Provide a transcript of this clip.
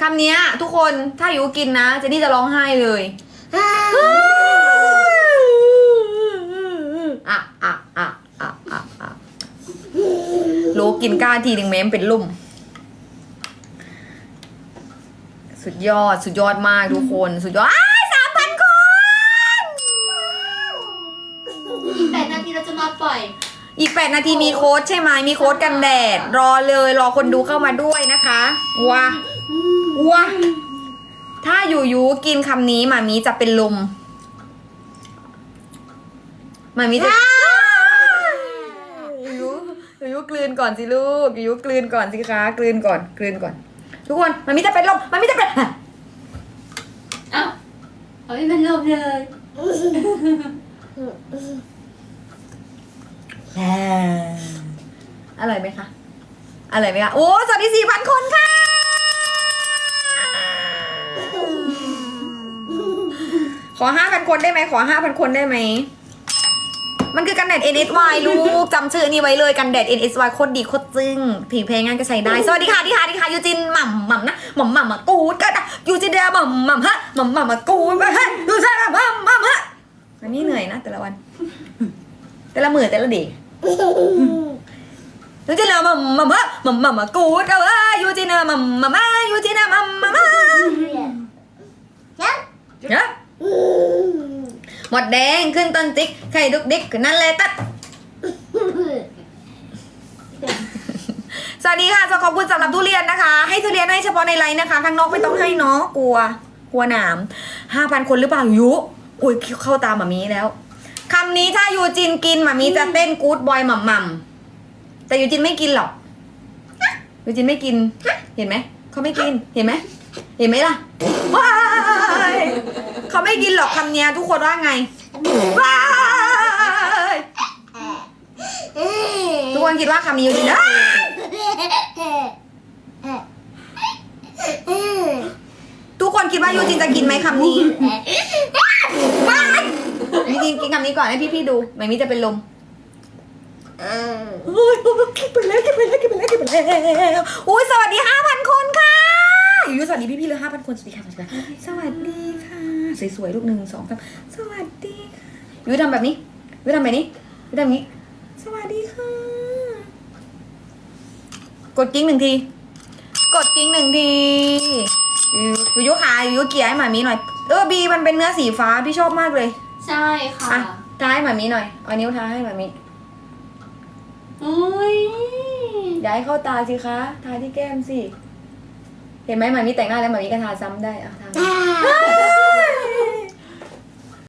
คำเนี้ยทุกคนถ้าอยู่กินนะเจนนี่จะร้องไห้เลยอะอะอะอะอะอะรู้กินก้าทีหนึ่งเม้มเป็นลุ่ม สุดยอดสุดยอดมากทุกคน สุดยอดสามพันคน อีกแปดนาทีเราจะมาปล่อย อีก 8 นาทีมีโค้ดใช่ไหมมีโค้ดกันแดด รอเลยรอคนดูเข้ามาด้วยนะคะว้าว้าถ้าอยู่ยูกินคำนี้หมามีจะเป็นลมหมามีจะยูยูยูกลืนก่อนสิลูกยูยูกลืนก่อนสิคะกลืนก่อนกลืนก่อน ทุกคนหมามีจะเป็นลมหมามีจะเป็นเอ้าเอาไม่เป็นลมเลย อร่อยไหมคะอร่อยไหมคะโอ้สวัสดีสี่พันคนค่ะขอห้าพันคนได้ไหมขอห้าพันคนได้ไหมมันคือกันแดด NSY ลูกจำชื่อนี้ไว้เลยกันแดด NSY โคตรดีโคตรจึ้งผีเพลงงานก็ใช้ได้ สวัสดีค่ะดีค่ะดีค่ะยูจินหม่ำหม่ำนะหม่ำหม่ำมากูดก็ได้ยูจินเดียหม่ำหม่ำฮะหม่ำหม่ำมากูดไปฮะยูจินหม่ำหม่ำฮะอันนี้เหนื่อยนะแต่ละวัน แต่ละมือแต่ละเดียู จินเดียหม่ำหม่ำฮะม่ำหม่ำมากูดก็ว่ายูจินเดียหม่ำหม่ำฮะยูจินเดียหม่ำหม่ำฮะเนี่ยหมดแดงขึ้นต้นจิกไข่ดุกดิกขึ้นนั่นเลยตัดสวัสดีค่ะจะขอบคุณสำหรับทุเรียนนะคะ ให้ทุเรียนให้เฉพาะในไลน์นะคะ ข้างนอกไม่ต้องให้เนาะกลัว กลัวหนามห้าพันคนหรือเปล่ายุ อุ้ยเข้าตามหมามีแล้ว คำนี้ถ้ายูจินกินหมามีจะเต้นกู๊ดบอยหม่ำหม่ำแต่ยูจินไม่กินหรอกยูจินไม่กิน เห็นไหม เขาไม่กิน เห็นไหม เห็นไหมล่ะว้ายเขาไม่กินหรอกคำเนี้ยทุกคนว่าไงว้ายทุกคนคิดว่าคำนี้ยูจินทุกคนคิดว่ายูจินจะกินไหมคำนี้ ว้ายยูจินกินคำนี้ก่อนให้พี่ๆดูไม่มีจะเป็นลมโอ้ยกินไปแล้วกินไปแล้วกินไปแล้วกินไปแล้วอุ้ยสวัสดีห้าพันคนค่ะยูสวัสดีพี่ๆเลยห้าพันคนสวัสดีค่ะสวัสดีค่ะสวัสดีค่ะสวยๆลูกหนึ่งสองสามสวัสดีค่ะยูทำแบบนี้ยูทำแบบนี้ยูทำแบบนี้ สวัสดีค่ะ กดกิ้งหนึ่งที กดกิ้งหนึ่งทียูยูขายูเกียร์ให้หมามีหน่อย เออบีมันเป็นเนื้อสีฟ้าพี่ชอบมากเลย ใช่ค่ะ อะทาให้หมามีหน่อย เอานิ้วทาให้หมามีอุ้ยอย่าให้เข้าตาสิคะทาที่แก้มสิ เห็นไหมหมามีแต่งหน้าแล้วหมามีก็ทาซ้ำได้อะทา